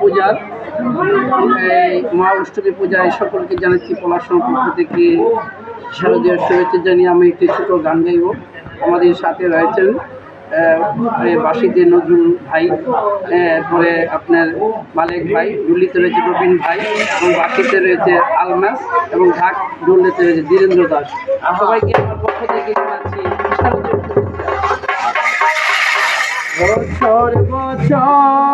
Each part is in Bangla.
পূজার এই মা অষ্টমী পূজায় সকলকে জানাচ্ছি পলাশন পক্ষ থেকে শারদীয় শুভেচ্ছা জানিয়ে আমি একটি ছোট গান গাইব। আমাদের সাথে রয়েছেন বাসিতে নজরুল ভাই এরপরে আপনার মালেক ভাই ডুলিতে রয়েছে রবীন ভাই, এবং বাসিতে রয়েছে আলমাস এবং ঢাক ডুলিতে রয়েছে ধীরেন্দ্র দাস। সবাইকে আমার পক্ষ থেকে জানাচ্ছি বছর বছর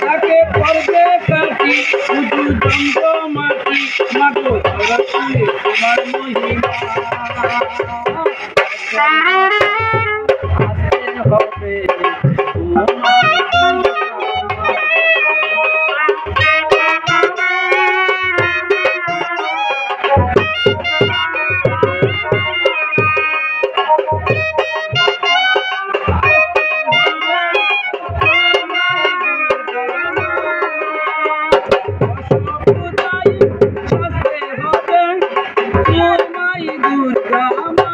তাকে পর্বে কাটি শুধু জঙ্গ মাটি মাগো তোমার মহিমা। দুর্গা মা